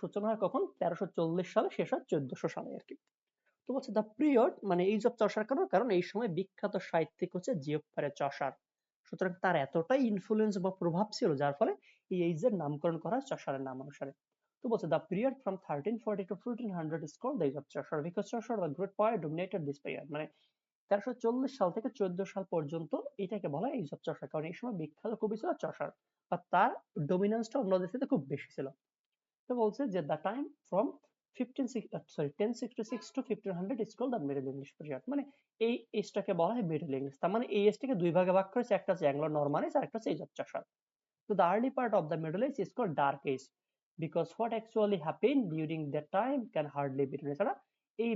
সূচনা হয় কখন? তেরোশো চল্লিশ সালে, শেষ হয় চোদ্দশো সালে আর কি। তো বলছে দ্য পিরিয়ড মানে এই জব চষার কারণ কারণ এই সময় বিখ্যাত সাহিত্যিক হচ্ছে জিওফারে চষার। সুতরাং তার এতটাই ইনফ্লুয়েন্স বা প্রভাব ছিল, যার ফলে এই এইজের নামকরণ করা চষারের নাম অনুসারে তো বলছে the period from thirteen forty to fourteen hundred is called the age of Chaucer because Chaucer the great poet dominated this period মানে তেরোশো চল্লিশ সাল থেকে চোদ্দ সাল পর্যন্ত এটাকে বলা হয় এই সব চষার, কারণ এই সময় বিখ্যাত কবি ছিল চষার বা তার ডোমিনেন্সটা অন্যদের সাথে খুব বেশি ছিল। তো বলছে যে দ্য টাইম ফ্রম মানে এই বলা হয় তার মানে এই দুই ভাগে ভাগ করেছে, একটা হচ্ছে আর একটা হচ্ছে তো এছাড়া এই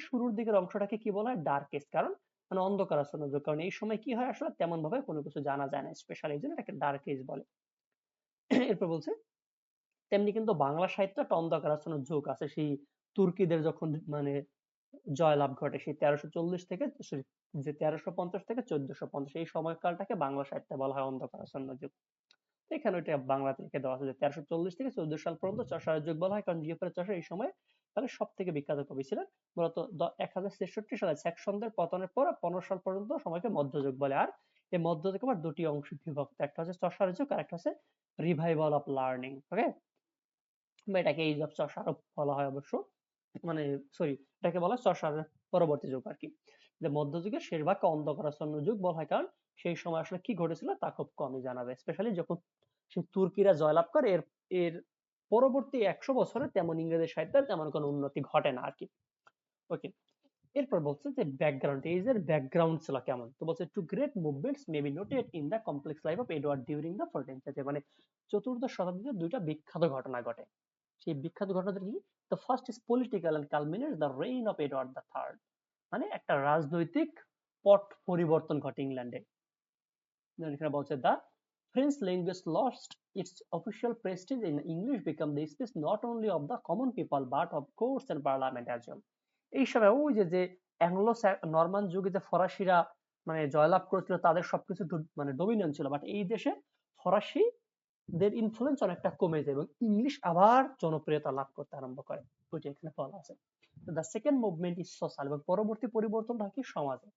শুরুর দিকের অংশটাকে কি বলা হয়? ডার্ক এজ কারণ মানে অন্ধকারাচ্ছন্ন যুগ কারণ এই সময় কি হয় আসলে তেমন ভাবে কোনো কিছু জানা যায় না স্পেশাল এই জন্য এটাকে ডার্ক এজ বলে। এরপর বলছে তেমনি কিন্তু বাংলা সাহিত্য একটা অন্ধকারাচ্ছন্ন যুগ আছে। সেই তুর্কিদের যখন মানে জয়লাভ ঘটে সেই তেরোশো চল্লিশ থেকে যে তেরোশো পঞ্চাশ থেকে চোদ্দশো পঞ্চাশ এই সময়কালটাকে বাংলা সাহিত্যে বলা হয় অন্ধকারাচ্ছন্ন যুগ এখানে ওইটা বাংলাতে লিখে দেওয়া আছে যে তেরোশো চল্লিশ থেকে চোদ্দ সাল পর্যন্ত চষার যুগ বলা হয় কারণ জিওফের চষা এই সময় তাহলে সব থেকে বিখ্যাত কবি ছিলেন। মূলত এক হাজার ছেষট্টি সালে স্যাকসনদের পতনের পর পনেরো সাল পর্যন্ত সময়কে মধ্যযুগ বলে। আর এই মধ্যযুগ আবার দুটি অংশ বিভক্ত একটা হচ্ছে চষার যুগ আর একটা হচ্ছে রিভাইভাল অফ লার্নিং ওকে এটাকে এই অফ চষার বলা হয় অবশ্য মানে সরি এটাকে বলা হয় চষার পরবর্তী যুগ আর কি যে মধ্যযুগের শেষ ভাগকে অন্ধকারাচ্ছন্ন যুগ বলা হয়, কারণ সেই সময় আসলে কি ঘটেছিল তা খুব কমই জানা যায়। স্পেশালি যখন সে তুর্কিরা জয়লাভ করে, এর এর পরবর্তী একশো বছরে তেমন ইংরেজি সাহিত্যের তেমন কোনো উন্নতি ঘটে না আর কি ওকে এরপর বলছে যে ব্যাকগ্রাউন্ড এইজ এর ব্যাকগ্রাউন্ড ছিল কেমন? তো বলছে two great movements may be noted in the complex life of Edward during the fourteen century মানে চতুর্দশ শতাব্দীতে দুইটা বিখ্যাত ঘটনা ঘটে। সেই বিখ্যাত ঘটনা কি? The first is political and culminate the reign of Edward the third মানে একটা রাজনৈতিক পট পরিবর্তন ঘটে ইংল্যান্ডে। এখানে বলছে the French language lost its official prestige in English become the speech not only of the common people, but of courts and parliament as well. এই সময় ওই যে যে অ্যাংলো নরমান যুগে যে ফরাসিরা মানে জয়লাভ করেছিল, তাদের সবকিছু মানে ডোমিনেন্ট ছিল। বাট এই দেশে দের ইনফ্লুয়েন্স অনেকটা কমে যায় এবং ইংলিশ আবার জনপ্রিয়তা লাভ করতে আরম্ভ করে। ওইটা এখানে বলা আছে। The second movement is social এবং পরবর্তী পরিবর্তন থাকে সমাজে।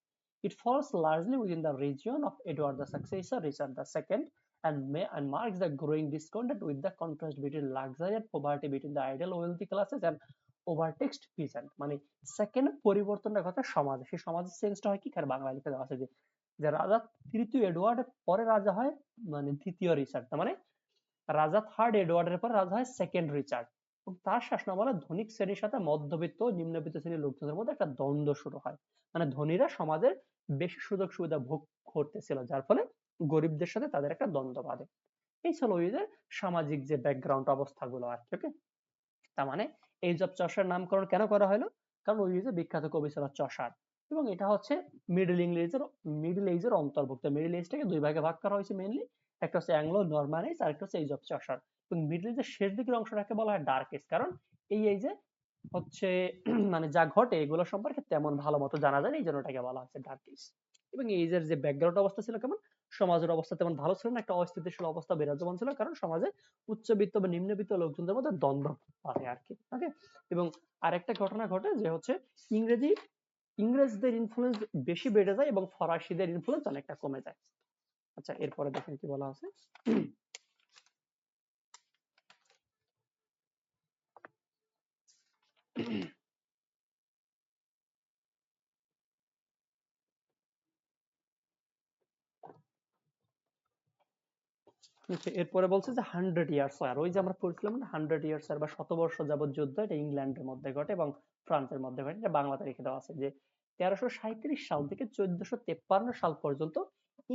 It falls largely within the region of Edward the successor Richard the second and may and marks the growing discounted with the contrast between luxury and poverty between the ideal wealthy classes and overtaxed peasant মানে second পরিবর্তনের কথা সমাজে। সেই সমাজের সেন্সটা হয় কি? খেয়ে বাংলায় লিখে আছে যে যে রাজা তৃতীয় এডওয়ার্ড পরে রাজা হয় মানে দ্বিতীয় রিচার্ড মানে রাজা থার্ড এডওয়ার্ডের পর রাজা হয় সেকেন্ড রিচার্ড এবং তার শাসনামলে ধনিক শ্রেণির সাথে মধ্যবিত্ত নিম্নবিত্ত শ্রেণির লোকজনের মধ্যে একটা দ্বন্দ্ব শুরু হয়। মানে ধনীরা সমাজের বেশি সুযোগ সুবিধা ভোগ করতেছিল, যার ফলে গরিবদের সাথে তাদের একটা দ্বন্দ্ব বাঁধে। এই ছিল ওই যে সামাজিক যে ব্যাকগ্রাউন্ড অবস্থাগুলো আর কি ওকে তার মানে এই জব চষার নামকরণ কেন করা হলো? কারণ ওই যে বিখ্যাত কবি ছিল চষার। এবং এটা হচ্ছে মিডল ইংলিশের মিডল এজের অন্তর্ভুক্ত। মিডল এজটাকে দুই ভাগে ভাগ করা হয়েছে মেইনলি একটা হচ্ছে অ্যাংলো নর্মানাইজ আর একটা হচ্ছে এইজ অফ চষার এবং মিডল এজের শেষ দিকের অংশটাকে বলা হয় ডার্ক এজ কারণ এই এজে হচ্ছে মানে যা ঘটে এগুলো সম্পর্কে তেমন ভালো মতো জানা যায় এই জন্য এটাকে বলা হচ্ছে ডার্ক এজ এবং এইজের যে ব্যাকগ্রাউন্ড অবস্থা ছিল কেমন? সমাজের অবস্থা তেমন ভালো ছিল না, একটা অস্থিতিশীল অবস্থা বিরাজমান ছিল, কারণ সমাজে উচ্চবিত্ত বা নিম্নবিত্ত লোকজনদের মধ্যে দ্বন্দ্ব বাড়ে আর কি ওকে এবং আরেকটা ঘটনা ঘটে যে হচ্ছে ইংরেজি ইংরেজদের ইনফ্লুয়েন্স বেশি বেড়ে যায় এবং ফরাসিদের ইনফ্লুয়েন্স অনেকটা কমে যায়। আচ্ছা এরপরে দেখেন কি বলা আছে। এরপরে বলছে যে হান্ড্রেড ইয়ার্স আর ওই যে আমরা পড়ছিলাম না হান্ড্রেড ইয়ার্স আর বা শত বর্ষ যাবত যুদ্ধ, এটা ইংল্যান্ডের মধ্যে ঘটে এবং ফ্রান্সের মধ্যে ঘটে, এটা বাংলা তারিখে দেওয়া আছে যে তেরোশো সাঁত্রিশ সাল থেকে চোদ্দশো তেপ্পান্ন সাল পর্যন্ত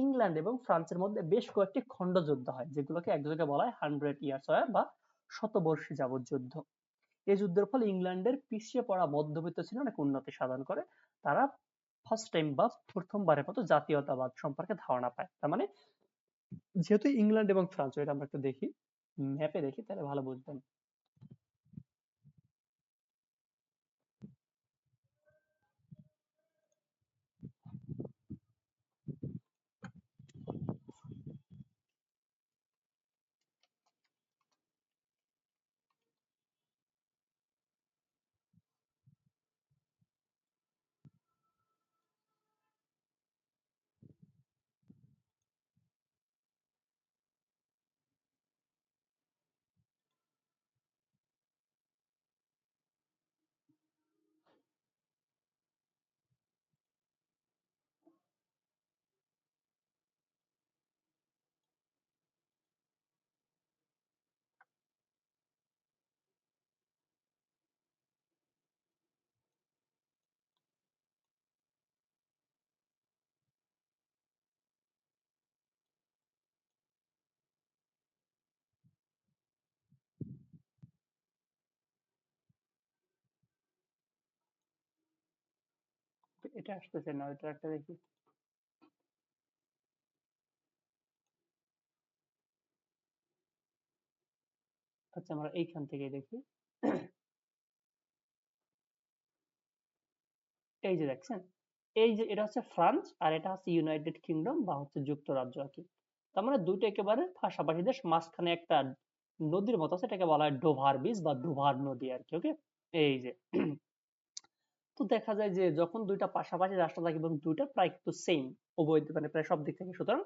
ইংল্যান্ড এবং ফ্রান্সের মধ্যে বেশ কয়েকটি খণ্ড যুদ্ধ হয়, যেগুলোকে একযোগে বলা হয় হান্ড্রেড ইয়ার্স ওয়ার বা শতবর্ষী যাবত যুদ্ধ। এই যুদ্ধের ফলে ইংল্যান্ডের পিছিয়ে পড়া মধ্যবিত্ত ছিল অনেক উন্নতি সাধন করে, তারা ফার্স্ট টাইম বা প্রথমবারের মতো জাতীয়তাবাদ সম্পর্কে ধারণা পায়। তার মানে যেহেতু ইংল্যান্ড এবং ফ্রান্স এটা আমরা একটু দেখি ম্যাপে দেখি তাহলে ভালো বুঝবেন। এটা আসতেছে না ওইটা একটা দেখি। আচ্ছা আমরা এইখান থেকে দেখি। এই যে দেখছেন? এই যে, এটা হচ্ছে ফ্রান্স আর এটা হচ্ছে ইউনাইটেড কিংডম বা হচ্ছে যুক্তরাজ্য আর কি। তার মানে দুইটা একেবারে পাশাপাশি দেশ মাঝখানে একটা নদীর মতো আছে, এটাকে বলা হয় ডোভার বিচ বা ডোভার নদী আর কি ওকে এই যে। তো দেখা যায় যে যখন দুইটা পাশাপাশি রাষ্ট্র থাকে এবং দুইটা প্রায় একটু সেম উভয় মানে প্রায় সব দিক থেকে, সুতরাং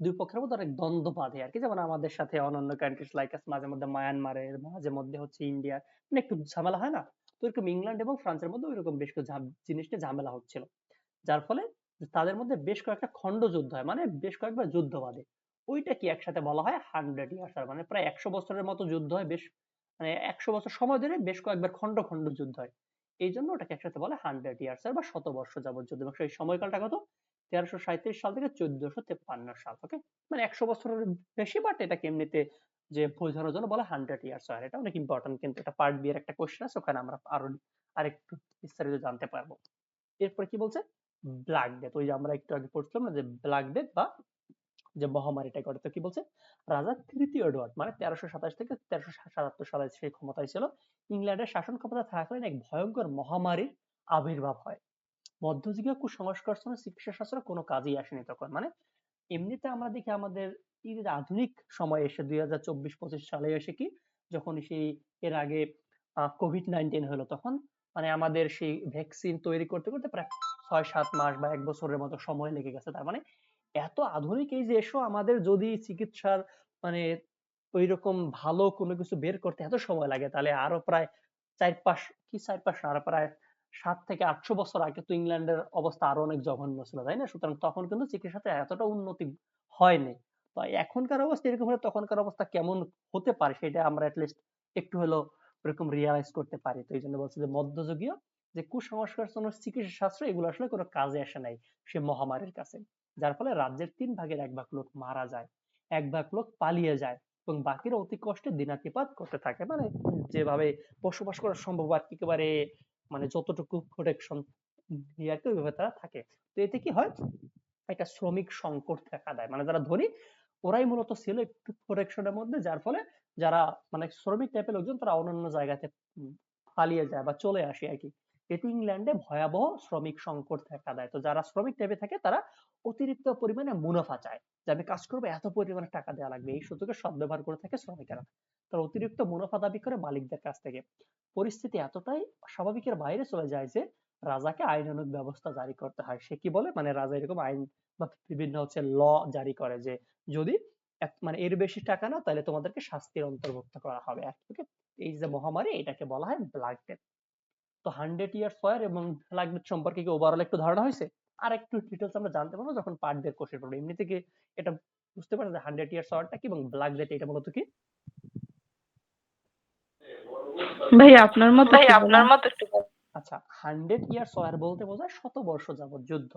দুই পক্ষের মধ্যে অনেক দ্বন্দ্ব বাঁধে আর কি। যেমন আমাদের সাথে অন্যান্য কান্ট্রিজ লাইক মাঝে মধ্যে মায়ানমারের মাঝে মধ্যে হচ্ছে ইন্ডিয়া মানে একটু ঝামেলা হয় না? তো এরকম ইংল্যান্ড এবং ফ্রান্সের মধ্যে ওইরকম বেশ কিছু জিনিস নিয়ে ঝামেলা হচ্ছিল। যার ফলে তাদের মধ্যে বেশ কয়েকটা খণ্ড যুদ্ধ হয় মানে বেশ কয়েকবার যুদ্ধ বাঁধে। ওইটা কি একসাথে বলা হয় হান্ড্রেড ইয়ার্স আর মানে প্রায় একশো বছরের মতো যুদ্ধ হয়, বেশ মানে একশো বছর সময় ধরে বেশ কয়েকবার খণ্ড খণ্ড যুদ্ধ হয়। এই জন্য ওটাকে একসাথে বলে হান্ড্রেড ইয়ার্স বা শত বর্ষ যাবত যুদ্ধ। এবং সেই সময়কালটা কত? তেরোশো সাঁত্রিশ সাল থেকে চোদ্দশো তেপ্পান্ন সাল ওকে মানে একশো বছরের বেশি বাট এটাকে এমনিতে যে বোঝানোর জন্য বলে হান্ড্রেড ইয়ার্স আর এটা অনেক ইম্পর্টেন্ট কিন্তু এটা পার্ট বি এর একটা কোশ্চেন আছে, ওখানে আমরা আরও আরেকটু বিস্তারিত জানতে পারব। এরপরে কি বলছে? ব্ল্যাক ডেথ ওই যে আমরা একটু আগে পড়ছিলাম না যে ব্ল্যাক ডেথ বা যে মহামারীটা করে তো কি বলছে? রাজা তৃতীয় এডওয়ার্ড মানে তেরোশো সাতাশ থেকে তেরোশো সাতাত্তর সালে সেই ক্ষমতায় ছিল। ইংল্যান্ডের শাসন ক্ষমতা থাকাকালীন এক ভয়ঙ্কর মহামারীর আবির্ভাব হয়। মধ্যযুগীয় কুসংস্কার চিকিৎসা শাস্ত্র কোনো কাজেই আসেনি তখন। মানে এমনিতে আমরা দেখি আমাদের আধুনিক সময় এসে দুই হাজার চব্বিশ, পঁচিশ সালে এসে কি যখন সেই এর আগে কোভিড নাইন্টিন হলো তখন মানে আমাদের সেই ভ্যাকসিন তৈরি করতে করতে প্রায় ছয় সাত মাস বা এক বছরের মতো সময় লেগে গেছে। তার মানে এত আধুনিক এই যে এসো আমাদের যদি চিকিৎসার মানে ওই রকম ভালো কোনো কিছু বের করতে এত সময় লাগে, তাহলে আরও প্রায় চার পাঁচ, কি চার পাঁচ আরও প্রায় সাত থেকে আটশো বছর আগে তো ইংল্যান্ডের অবস্থা আরও অনেক জঘন্য ছিল, তাই না? সুতরাং তখন কিন্তু চিকিৎসাতে এতটা উন্নতি হয়নি। তো এখনকার অবস্থা এরকম হলে তখনকার অবস্থা কেমন হতে পারে সেটা আমরা অ্যাটলিস্ট একটু হলেও ওরকম রিয়ালাইজ করতে পারি। তো এই জন্য বলছি যে মধ্যযুগীয় যে কুসংস্কার চিকিৎসা শাস্ত্র এগুলো আসলে কোনো কাজে আসে নাই সে মহামারীর কাছে। যার ফলে রাজ্যের তিন ভাগের এক ভাগ লোক মারা যায়, এক ভাগ লোক পালিয়ে যায় এবং বাকিরা অতি কষ্টে দিনাতিপাত করতে থাকে। মানে যেভাবে বসবাস করা সম্ভব আর একেবারে মানে যতটুকু প্রোটেকশন কি ওইভাবে তারা থাকে। তো এতে কি হয়? একটা শ্রমিক সংকট দেখা দেয়। মানে যারা ধনী, ওরাই মূলত ছিল একটু প্রোটেকশনের মধ্যে, যার ফলে যারা মানে শ্রমিক টাইপের লোকজন তারা অন্যান্য জায়গাতে পালিয়ে যায় বা চলে আসে আর কি। এতে ইংল্যান্ডে ভয়াবহ শ্রমিক সংকট দেখা দেয়। তো যারা শ্রমিক টাইপে থাকে, তারা অতিরিক্ত পরিমাণে মুনাফা চায়। যে আমি কাজ করব, এত পরিমাণে টাকা দেওয়া লাগবে। এই সুযোগে সদ্ব্যবহার করে থাকে শ্রমিকেরা। তারা অতিরিক্ত মুনাফা দাবি করে মালিকদের কাছ থেকে। পরিস্থিতি এতটাই স্বাভাবিকের বাইরে চলে যায় যে রাজাকে আইনানুগ ব্যবস্থা জারি করতে হয়। সে কি বলে? মানে রাজা এরকম আইন বা বিভিন্ন হচ্ছে ল জারি করে যে যদি মানে এর বেশি টাকা না, তাহলে তোমাদেরকে শাস্তির অন্তর্ভুক্ত করা হবে। ওকে এই যে মহামারী, এটাকে বলা হয় ব্ল্যাক ডেথ তো হান্ড্রেড ইয়ার্স ফায়ার এবং ব্ল্যাক ডেথ সম্পর্কে কি ওভারঅল একটু ধারণা হয়েছে? আর একটু ডিটেলস আমরা জানতে পারব যখন পার্ট ডের কোশ্চেন পড়ব এমনি থেকে এটা বুঝতে পারছেন যে হান্ড্রেড ইয়ার্স ফায়ারটা কি এবং ব্ল্যাক ডেথ এটা মূলত কি? ভাই আপনার মত ভাই আপনার মত একটু আচ্ছা হান্ড্রেড ইয়ার্স ওয়ার বলতে বোঝায় শত বর্ষ যাবত যুদ্ধ।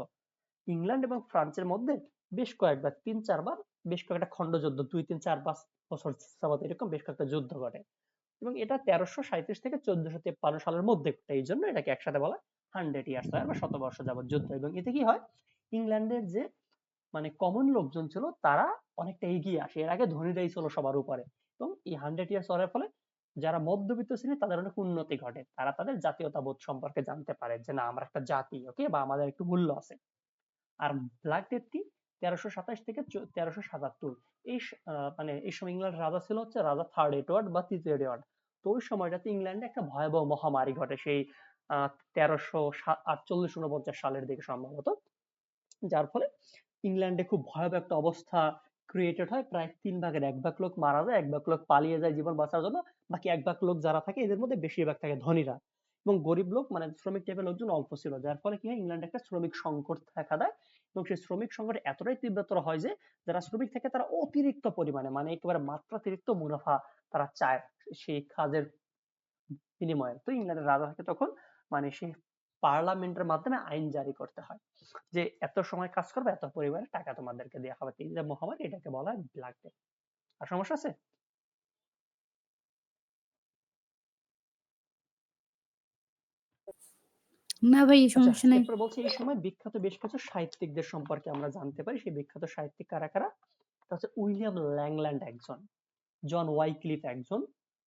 ইংল্যান্ড এবং ফ্রান্সের মধ্যে বেশ কয়েকবার তিন চারবার বেশ কয়েকটা খন্ড যুদ্ধ দুই তিন চার পাঁচ বছর যাবত এরকম বেশ কয়েকটা যুদ্ধ ঘটে। এবং এটা তেরোশো সাঁত্রিশ থেকে চোদ্দশো তেপ্পান্ন সালের মধ্যে এই জন্য এটাকে একসাথে বলা হান্ড্রেড ইয়ার্স ওয়ার বা শতবর্ষ যাবত যুদ্ধ। এবং এতে কি হয়? ইংল্যান্ডের যে মানে কমন লোকজন ছিল, তারা অনেকটা এগিয়ে আসে। এর আগে ধনীরাই ছিল সবার উপরে। এবং এই হান্ড্রেড ইয়ার্স ওয়ারের ফলে যারা মধ্যবিত্ত শ্রেণি তাদের অনেক উন্নতি ঘটে। তারা তাদের জাতীয়তাবোধ সম্পর্কে জানতে পারে যে, না, আমরা একটা জাতি ওকে বা আমাদের একটু মূল্য আছে। আর ব্ল্যাক ডেথ কি? তেরোশো সাতাশ থেকে তেরোশো সাতাত্তর। এই মানে এই সময় ইংল্যান্ড রাজা ছিল হচ্ছে রাজা থার্ড এডওয়ার্ড বা তৃতীয় এডওয়ার্ড তো ওই সময়টাতে ইংল্যান্ডে একটা ভয়াবহ মহামারী ঘটে, সেই তেরোশো আটচল্লিশ উনপঞ্চাশ সালের দিকে সম্ভবত। যার ফলে ইংল্যান্ডে খুব ভয়াবহ একটা অবস্থা ক্রিয়েটেড হয়। প্রায় তিন ভাগের এক ভাগ লোক মারা যায়, এক ভাগ লোক পালিয়ে যায় জীবন বাঁচার জন্য। বাকি এক ভাগ লোক যারা থাকে, এদের মধ্যে বেশিরভাগ থাকে ধনীরা। এবং গরিব লোক মানে শ্রমিক টাইপের লোকজন অল্প ছিল। যার ফলে কি হয়, ইংল্যান্ডে একটা শ্রমিক সংকট দেখা দেয়। এবং সেই শ্রমিক সংকট এতটাই তীব্রতর হয় যে, যারা শ্রমিক থাকে তারা অতিরিক্ত পরিমাণে মানে একেবারে মাত্রাতিরিক্ত মুনাফা তারা চায় সেই কাজের বিনিময়ে। তো ইংল্যান্ডের রাজা থাকে তখন মানে সেই পার্লামেন্টের মাধ্যমে আইন জারি করতে হয় যে, এত সময় কাজ করবে, এত পরিমাণে টাকা তোমাদেরকে দেওয়া হবে। এই যে মহামারী, এটাকে বলা হয় ব্ল্যাক ডে। আর সমস্যা আছে? না ভাই আচ্ছা সমস্যা নাই। এরপর বলছে এই সময় বিখ্যাত বেশ কিছু সাহিত্যিকদের সম্পর্কে আমরা জানতে পারি। সেই বিখ্যাত সাহিত্যিক কারা কারা? তা হচ্ছে উইলিয়াম ল্যাংল্যান্ড একজন জন ওয়াইক্লিফ একজন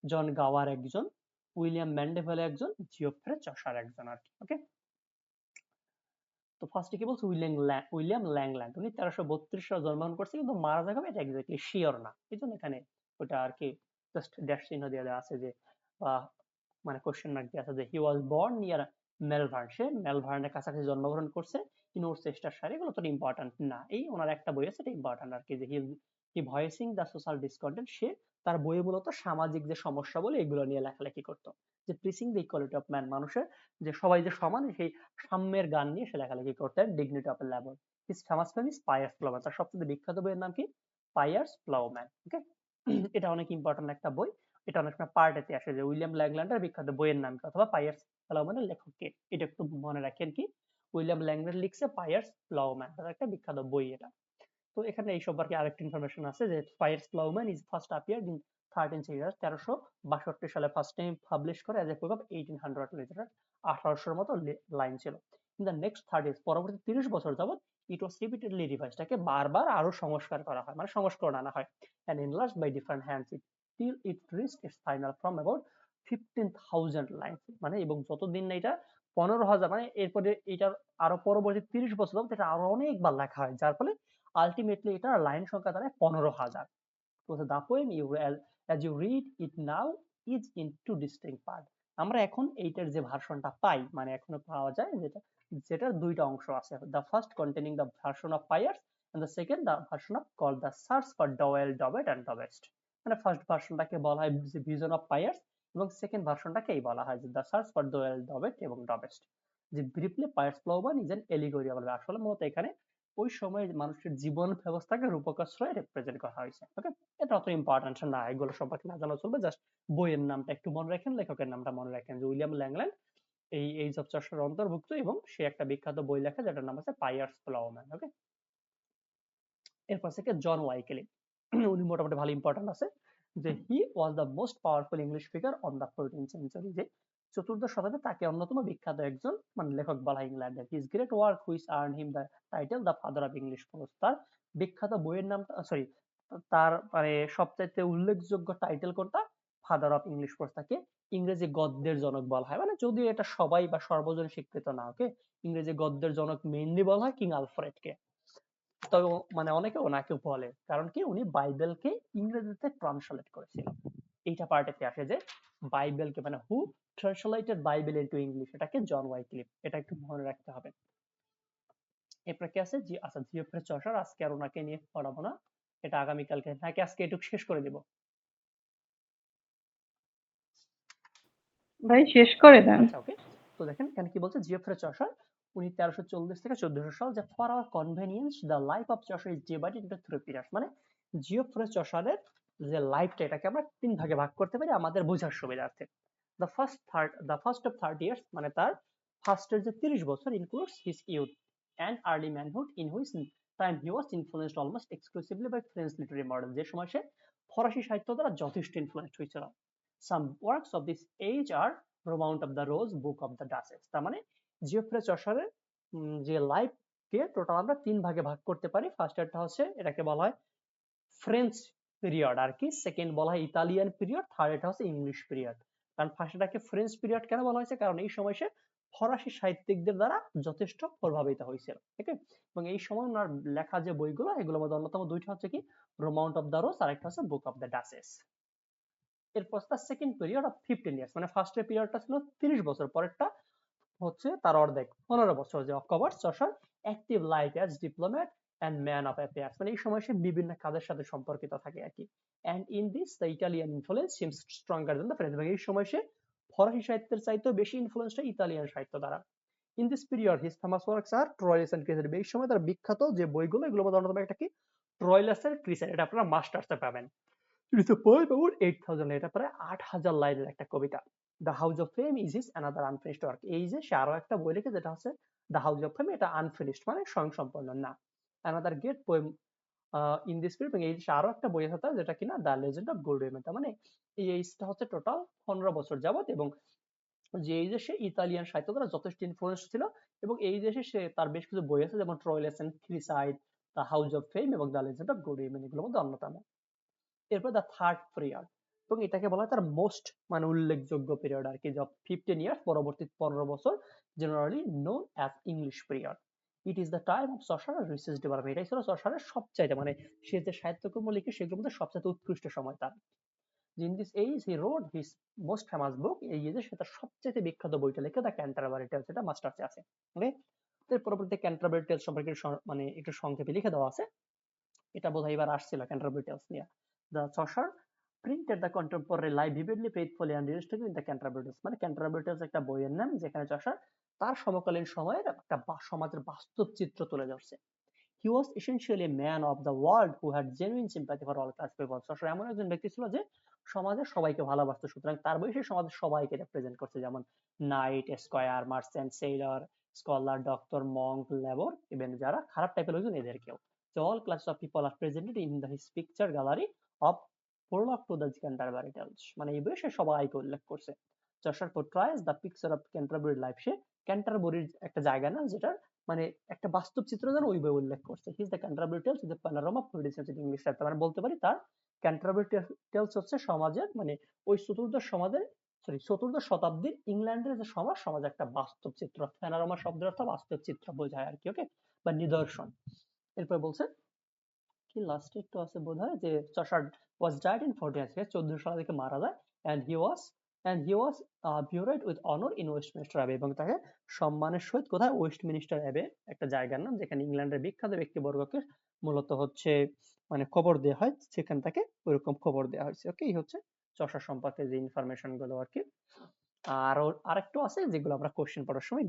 জন গাওয়ার একজন উইলিয়াম ম্যান্ডেভেল একজন জিওফ্রে চসার একজন আর কি ওকে তো ফার্স্টে কি বলছে? William Lang William Langland. উনি তেরোশো বত্রিশ সালে জন্মগ্রহণ করছে কিন্তু মারা যাবে এটা এক্স্যাক্টলি শিওর না। এই জন্য এখানে ওটা আর কি জাস্ট ড্যাশ চিহ্ন দিয়ে দেওয়া আছে যে আহ, মানে কোশ্চেন মার্ক দিয়ে আছে যে হি ওয়াজ বর্ন নিয়ার মেলভার্ন সে। মেলভার্নের কাছাকাছি জন্মগ্রহণ করছে। ইন ওরচেস্টার শায়ার এগুলো তো ইম্পর্টেন্ট না। এই ওনার একটা বই আছে, এটা ইম্পর্টেন্ট আর কি যে he voicing the social discontent সে তার বইয়ে মূলত সামাজিক যে সমস্যা বলে এগুলো নিয়ে লেখালেখি করতো। যে preaching the equality of man মানুষের যে সবাই যে সমান, সেই সাম্যের গান নিয়ে সে লেখালেখি করতেন dignity of level his famous film is Piers Plowman তার সবচেয়ে বিখ্যাত বইয়ের নাম কি? পায়ার্স প্লাউম্যান ওকে এটা অনেক ইম্পর্টেন্ট একটা বই। এটা অনেক সময় পার্ট এতে আসে যে উইলিয়াম ল্যাংল্যান্ডের বিখ্যাত বইয়ের নাম অথবা পায়ার্স প্লাউম্যানের লেখক কে এটা একটু মনে রাখেন কি? উইলিয়াম ল্যাংল্যান্ড লিখছে পায়ার্স প্লাউম্যান তার একটা বিখ্যাত বই এটা। তো এখানে এই সম্পর্কে আরেকটা ইনফরমেশন আছে যে Piers Plowman is first appeared in thirteen serious তেরোশো বাষট্টি সালে ফার্স্ট টাইম পাবলিশ করে as a of eighteen hundred litre আঠারোশোর মতো লাইন ছিল। ইন দ্য নেক্সট থার্টি পরবর্তী তিরিশ বছর যাবত ইট ওয়াজ রিপিটেডলি রিভাইজ তাকে বারবার আরও সংস্কার করা হয়। মানে সংস্করণ আনা হয়। And enlarge by different hands it it reach its final from about fifteen thousand lines মানে এবং যতদিন না এটা পনেরো হাজার মানে এরপরে এটার আরও পরবর্তী তিরিশ বছর এটা আরও অনেকবার লেখা হয় যার ফলে আলটিমেটলি এটার লাইন সংখ্যা দাঁড়ায় পনেরো হাজার। তো the poem you as you read it now is in two distinct part. আমরা এখন এইটার যে ভার্সনটা পাই মানে এখনও পাওয়া যায় যেটা যেটার দুইটা অংশ আছে। The first containing the version of Pyers and the second the version of called the search for Dowell, Dobbett and Dobest মানে ফার্স্ট ভার্সনটাকে বলা হয় যে ভিজন অফ পায়ার্স এবং সেকেন্ড ভার্সনটাকে এই বলা হয় যে the search for Dowel Dobet এবং ডবেস্ট যে briefly Piers Plowman is an allegory বলবে আসলে মূলত এখানে ওই সময় মানুষের জীবন ব্যবস্থাকে রূপকাশ্রয়ে রিপ্রেজেন্ট করা হয়েছে। ওকে এটা অত ইম্পর্টেন্ট না। এগুলো সম্পর্কে না জানা চলবে। জাস্ট বইয়ের নামটা একটু মনে রাখেন, লেখকের নামটা মনে রাখেন। যে উইলিয়াম ল্যাংল্যান্ড এই এইজ অফ চর্চার অন্তর্ভুক্ত এবং সে একটা বিখ্যাত বই লেখা, যেটার নাম আছে পায়ার্স প্লাউম্যান ওকে এরপর থেকে জন ওয়াইকেলি উনি মোটামুটি ভালো ইম্পর্টেন্ট আছে যে he was the most powerful English figure on the fourteen century যে চতুর্দশ শতাব্দীতে তাকে অন্যতম বিখ্যাত একজন মানে লেখক বলা ইংল্যান্ডের his great work which earn him the title the father of English prose তার বিখ্যাত বইয়ের নামটা সরি তার মানে সবচাইতে উল্লেখযোগ্য টাইটেল কোনটা? ফাদার অফ ইংলিশ প্রোজ তাকে ইংরেজি গদ্যের জনক বলা হয়। মানে যদিও এটা সবাই বা সর্বজন স্বীকৃত না ওকে ইংরেজি গদ্যের জনক মেইনলি বলা হয় কিং। আলফ্রেডকে তবে মানে অনেকে ওনাকে বলে। কারণ কি? উনি বাইবেলকে ইংরেজিতে ট্রান্সলেট করেছিলেন। এইটা পার্টেতে আসে যে বাইবেলকে মানে who translated Bible into English এটাকে জন ওয়াইক্লিফ এটা একটু মনে রাখতে হবে। এরপর কি আছে? জি আচ্ছা জিওফ্রে চসার আজকে আর ওনাকে নিয়ে পড়াবো না। এটা আগামীকালকে। নাকি আজকে এটুকু শেষ করে দিব? ভাই শেষ করে দেন। আচ্ছা ওকে। তো দেখেন এখানে কি বলছে? জিওফ্রে চসার উনি তেরোশো চল্লিশ থেকে চোদ্দশো সাল, যে for our convenience the life of Chaucer is divided into three periods মানে জিওফ্রে চসারের যে লাইফটা এটাকে আমরা তিন ভাগে ভাগ করতে পারি আমাদের বোঝার সুবিধার্থে। The first third the first of third years মানে তার ফার্স্টের যে তিরিশ বছর includes his youth and early manhood in which time he was influenced almost exclusively by French literary model যে সময় সে ফরাসি সাহিত্য দ্বারা যথেষ্ট ইনফ্লুয়েন্সড হয়েছিল। Some works of this age are Romaunt of the Rose Book of the Duchess তার মানে জিওফ্রে চসারের যে লাইফ কে টোটাল আমরা তিন ভাগে ভাগ করতে পারি। ফার্স্ট একটা হচ্ছে, এটাকে বলা হয় ফ্রেঞ্চ পিরিয়ড আর কি সেকেন্ড বলা হয় ইতালিয়ান পিরিয়ড থার্ড এটা হচ্ছে ইংলিশ পিরিয়ড কারণ ফার্স্ট এটাকে ফ্রেঞ্চ পিরিয়ড কেন বলা হয়েছে? কারণ এই সময় সে ফরাসি সাহিত্যিকদের দ্বারা যথেষ্ট প্রভাবিত হয়েছিল। ঠিক এবং এই সময় ওনার লেখা যে বইগুলো, এগুলোর মধ্যে অন্যতম দুইটা হচ্ছে কি? রোমাউন্ট অফ দ্য রোজ আর একটা হচ্ছে বুক অফ দ্য ডাসেস এরপর তার second period of fifteen years মানে ফার্স্টের পিরিয়ডটা ছিল তিরিশ বছর। পরেরটা হচ্ছে তার অর্ধেক। পনেরো বছর যে October Chaucer active life as diplomat and man of affairs মানে এই সময় সে বিভিন্ন কাজের সাথে সম্পর্কিত থাকে আর কি। And in this the Italian influence seems stronger than the French এবং এই সময় সে ফরাসি সাহিত্যের চাইতেও বেশি ইনফ্লুয়েন্স হয় ইতালিয়ান সাহিত্য দ্বারা। In this period his famous works are Troilus and Criseyde এই সময় তার বিখ্যাত যে বইগুলো এগুলো মধ্যে অন্যতম একটা কি? ট্রয়েলাস এর ক্রিসেড এটা আপনারা মাস্টার্সে পাবেন। about 8000 এটা প্রায় আট হাজার লাইনের একটা কবিতা। The House of Fame is is another unfinished work এই যে সে আরও একটা বই লিখে যেটা হচ্ছে দ্য হাউস অফ ফেম এটা আনফিনিশড মানে স্বয়ংসম্পূর্ণ না। Another great poem in this এবং এই যে আরও একটা বই আছে যেটা কিনা দ্য লেজেন্ড অফ গোল্ড তার মানে এই এইজটা হচ্ছে টোটাল পনেরো বছর যাবত এবং যে এই দেশে ইতালিয়ান সাহিত্য দ্বারা যথেষ্ট ইনফ্লুয়েন্স ছিল এবং এই দেশে সে তার বেশ কিছু বই আছে, যেমন Troilus and Criseyde the House of Fame এবং দ্য লেজেন্ড অফ উইমেন এগুলোর মধ্যে অন্যতম। এরপর দ্য থার্ড পিরিয়ড এবং এটাকে বলা হয় তার মোস্ট মানে উল্লেখযোগ্য পিরিয়ড আর কি যা ফিফটিন ইয়ার্স পরবর্তী পনেরো বছর generally known as English period it is the time of Chaucer research development এটাই ছিল সশারের সবচাইতে মানে সে যে সাহিত্যকর্ম লিখে সেগুলোর মধ্যে সবচাইতে উৎকৃষ্ট সময় তার। In this age he wrote his most famous book এই এজে সে তার সবচেয়ে বিখ্যাত বইটা লিখে দ্য ক্যান্টারবারি টেলস এটা মাস্টার্সে আছে। ওকে এর পরবর্তীতে ক্যান্টারবারি টেলস সম্পর্কে মানে একটু সংক্ষেপে লিখে দেওয়া আছে। এটা বোধহয় এবার আসছিল ক্যান্টারবারি টেলস নিয়ে। The Chaucer the contemporary life vividly faithfully and realistic in the Canterbury Tales মানে ক্যান্টারবারি একটা বইয়ের নাম যেখানে চশার তার সমকালীন সময়ের একটা সমাজের বাস্তব চিত্র তুলে ধরছে। He was essentially man of the world who had genuine sympathy for all class people Chaucer এমন একজন ব্যক্তি ছিল যে সমাজের সবাইকে ভালোবাসতো সুতরাং তার বয়সে সমাজের সবাইকে রিপ্রেজেন্ট করছে। যেমন knight squire merchant sailor scholar doctor monk labour even যারা খারাপ টাইপের লোকজন এদেরকেও। So all classes of people are presented in the, his picture gallery prologue to the Canterbury Tales মানে এই বইয়ে সবাইকে উল্লেখ করছে চশার portrays the picture of Canterbury life সে ক্যান্টারবরির একটা জায়গা না যেটার মানে একটা বাস্তব চিত্র যেন ওই বই উল্লেখ করছে his the Canterbury Tales is the panorama of twenty English মানে বলতে পারি তার ক্যান্টারবরি টেলস হচ্ছে সমাজের মানে ওই চতুর্দশ সমাজের সরি চতুর্দশ শতাব্দীর ইংল্যান্ডের যে সমাজ সমাজ একটা বাস্তব চিত্র প্যানোরামা শব্দের অর্থ বাস্তব চিত্র বোঝায় আর কি ওকে বা নিদর্শন। এরপর বলছে কি লাস্টে একটু আছে বোধ হয় যে Chaucer was died in forty আছে? চোদ্দ সাল থেকে মারা যায় and he was and he was buried with honour in Westminster Abbey এবং তাকে সম্মানের সহিত কোথায়? ওয়েস্টমিনিস্টার অ্যাবে একটা জায়গার নাম যেখানে ইংল্যান্ডের বিখ্যাত ব্যক্তিবর্গকে মূলত হচ্ছে মানে খবর দেওয়া হয়, সেখান থেকে ওইরকম খবর দেওয়া হয়েছে। ওকে এই হচ্ছে চশা সম্পর্কে যে ইনফরমেশনগুলো আর কি। আর, আরেকটু আছে যেগুলো আমরা কোশ্চেন পড়ার সময়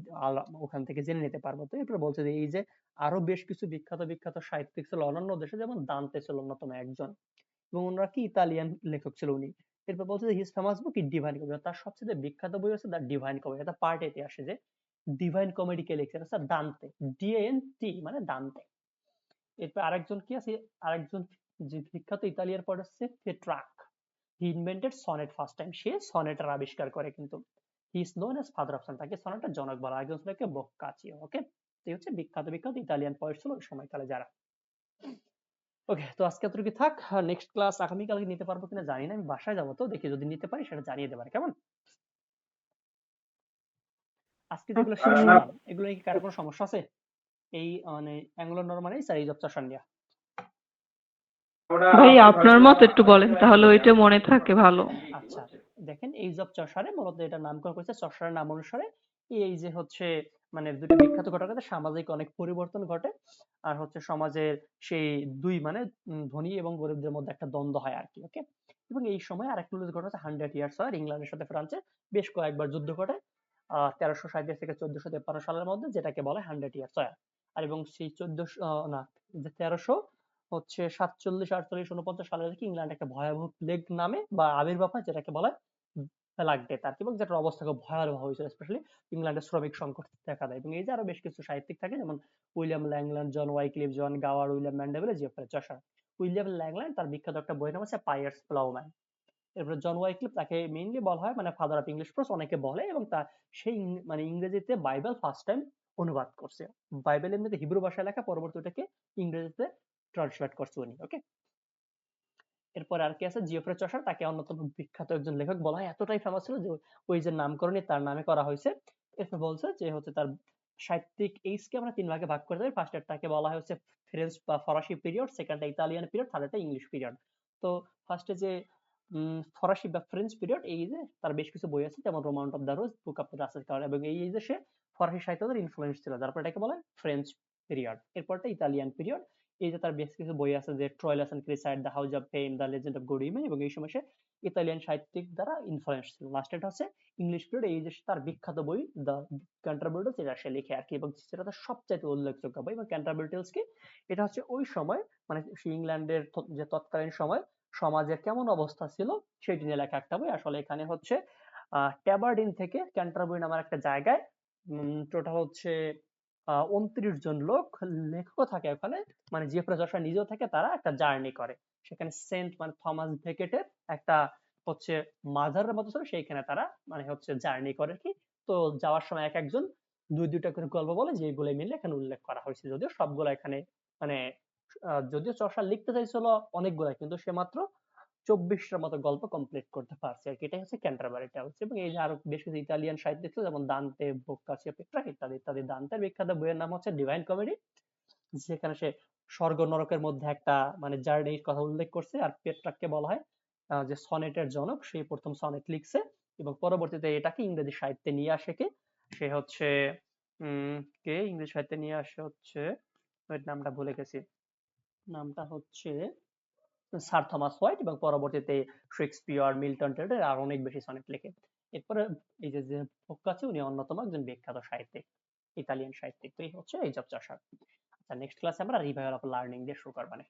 ওখান থেকে জেনে নিতে পারব। তো এরপরে বলছে যে, এই যে আরও বেশ কিছু বিখ্যাত বিখ্যাত সাহিত্যিক ছিল অন্যান্য দেশে, যেমন দান্তে ছিল অন্যতম একজন এবং ওনারা কি ইতালিয়ান লেখক ছিল উনি। এরপর বলছে যে his famous book Divine Comedy তার সবচেয়ে বিখ্যাত বই হচ্ছে দ্য ডিভাইন কমেডি এটা পার্ট এতে আসে যে ডিভাইন কমেডি কে লিখছে, এটা দান্তে ডিএন টি মানে দান্তে। এরপর আরেকজন কি আছে? আরেকজন যে বিখ্যাত ইতালিয়ার পর হচ্ছে Petrarch he invented sonnet first time সে সনেটের আবিষ্কার করে কিন্তু। He is known as father of sonnet তাকে সনেটের জনক বলা হয়। একজন ছিল বক্কাচিও ওকে এই হচ্ছে বিখ্যাত বিখ্যাত ইতালিয়ান পয়েট ছিল ওই সময়কালে যারা। ওকে তো আজকে এতটুকু থাক। নেক্সট ক্লাস আগামীকালকে নিতে পারব কিনা জানি না। আমি বাসায় যাব তো। দেখি যদি নিতে পারি সেটা জানিয়ে দেবার। কেমন? আজকে যেগুলো আচ্ছা। শিখলাম এগুলো কি কারও কোনো সমস্যা আছে? এই মানে অ্যাঙ্গুলার নরমালি স্যার এই জব চাষান নিয়ে ভাই আপনার মত একটু বলেন তাহলে ওইটা মনে থাকে ভালো। আচ্ছা দেখেন এই জব চষারে মূলত এটা নামকরণ করেছে চষারের নাম অনুসারে এই যে হচ্ছে মানে দুটো বিখ্যাত ঘটনাতে সামাজিক অনেক পরিবর্তন ঘটে আর হচ্ছে সমাজের সেই দুই মানে ধনী এবং গরিবদের মধ্যে একটা দ্বন্দ্ব হয় আর কি ওকে এবং এই সময় আরেকটা উল্লেখ ঘটনা হচ্ছে হান্ড্রেড ইয়ার্স হয় ইংল্যান্ডের সাথে ফ্রান্সের বেশ কয়েকবার যুদ্ধ ঘটে আহ তেরোশো সাঁইত্রিশ থেকে চোদ্দশো তেপ্পান্ন সালের মধ্যে যেটাকে বলে হান্ড্রেড ইয়ার্স হয়। আর এবং সেই চোদ্দশো না তেরোশো হচ্ছে সাতচল্লিশ, আটচল্লিশ উনপঞ্চাশ সালে থেকে ইংল্যান্ড একটা ভয়াবহ প্লেগ নামে বা আবির্ভাব হয় যেটাকে বলা হয় প্লাগ ডেথ আর কি, এবং যেটার অবস্থা খুব ভয়াবহ হয়েছিল স্পেশালি ইংল্যান্ডের শ্রমিক সংকট দেখা দেয়। এবং এই যে আরও বেশ কিছু সাহিত্যিক থাকে, যেমন William ল্যাংল্যান্ড John Wycliffe, John Gower, William Mandeville Geoffrey Chaucer William Langland তার বিখ্যাত একটা বই নাম হচ্ছে পাইয়ার্স প্লাউম্যান। এরপর জন ওয়াইক্লিফ তাকে মেইনলি বলা হয় মানে ফাদার অফ ইংলিশ প্রোস অনেকে বলে, এবং তার সেই মানে ইংরেজিতে বাইবেল ফার্স্ট টাইম অনুবাদ করছে। বাইবেল এমনিতে হিব্রু ভাষায় লেখা, পরবর্তী ওটাকে ইংরেজিতে ট্রান্সলেট করছে উনি, ওকে? এরপর আর কি আছে? জিওফ্রে চশার তাকে অন্যতম বিখ্যাত একজন লেখক বলা হয়। এতটাই ফেমাস ছিল যে ওই যে নামকরণই তার নামে করা হয়েছে। এরপর বলছে যে হচ্ছে তার সাহিত্যিক এইজ কে আমরা তিন ভাগে ভাগ করে দেবো ফার্স্ট এরটাকে বলা হচ্ছে ফ্রেঞ্চ বা ফরাসি পিরিয়ড সেকেন্ডটা ইতালিয়ান পিরিয়ড থার্ডটা ইংলিশ পিরিয়ড তো ফার্স্টে যে ফরাসি বা ফ্রেঞ্চ পিরিয়ড এই যে তার বেশ কিছু বই আছে, যেমন romaunt of the rose book of Rasel কার এবং এই সে ফরাসি সাহিত্যের ইনফ্লুয়েন্স ছিল, যার পর এটাকে বলা হয় ফ্রেঞ্চ পিরিয়ড এরপরটা ইতালিয়ান পিরিয়ড এই যে তার বেশ কিছু বই আছে যে Troilus and Criseyde the house of fame the legend of good women এবং এই সময় সে ইতালিয়ান সাহিত্যিক দ্বারা ইনফ্লুয়েন্স ছিল। লাস্ট এটা হচ্ছে ইংলিশ পিরিয়ড এই যে তার বিখ্যাত বই দ্য ক্যান্টারবরি যেটা সে লিখে আর কি এবং সেটা তার সবচাইতে উল্লেখযোগ্য বই এবং ক্যান্টারবিলিটেলস কি এটা হচ্ছে ওই সময় মানে ইংল্যান্ডের যে তৎকালীন সময় সমাজের কেমন অবস্থা ছিল সেটি নিয়ে লেখা একটা বই। আসলে এখানে হচ্ছে ট্যাবার্ডিন থেকে ক্যান্টারবরি নামের একটা জায়গায় টোটাল হচ্ছে উনত্রিশ জন লোক লেখকও থাকে ওখানে। মানে জিওফ্রে জশা নিজেও থাকে, তারা একটা জার্নি করে। সেখানে সেন্ট মানে থমাস ভেকেটের একটা হচ্ছে মাজারের মতো ছিল, সেইখানে তারা মানে হচ্ছে জার্নি করে কি। তো যাওয়ার সময় এক একজন দুই দুইটা করে গল্প বলে যেগুলো মিলে এখানে উল্লেখ করা হয়েছে। যদিও সবগুলো এখানে মানে যদিও চর্ষা লিখতে চাইছিল অনেকগুলো কিন্তু সে মাত্র চব্বিশটার মতো গল্প কমপ্লিট করতে পারছে আর কি। এটাই হচ্ছে ক্যান্টারবারি টাউন্স এবং এই যে আরও বেশ কিছু ইতালিয়ান সাহিত্য ছিল, যেমন দান্তে বোক্কাচিও পেট্রা ইত্যাদি ইত্যাদি। দান্তের বিখ্যাত বইয়ের নাম হচ্ছে ডিভাইন কমেডি যেখানে সে স্বর্গ নরকের মধ্যে একটা মানে জার্নির কথা উল্লেখ করছে আর পেট্রাককে বলা হয় যে সনেটের জনক সেই প্রথম সনেট লিখছে এবং পরবর্তীতে এটাকে ইংরেজি সাহিত্যে নিয়ে আসে কে? সে হচ্ছে কে ইংরেজি সাহিত্যে নিয়ে আসে হচ্ছে? নামটা ভুলে গেছি। নামটা হচ্ছে স্যার থমাস হোয়াইট এবং পরবর্তীতে শেক্সপিয়ার মিল্টন টেডের আর অনেক বেশি সনেট লেখে। এরপরে এই যে বোক্কাচি উনি অন্যতম একজন বিখ্যাত সাহিত্যিক, ইতালিয়ান সাহিত্যিক। তো এই হচ্ছে এই জব চাষার আচ্ছা নেক্সট ক্লাসে আমরা রিভাইভাল অফ লার্নিং দিয়ে শুরু করবানে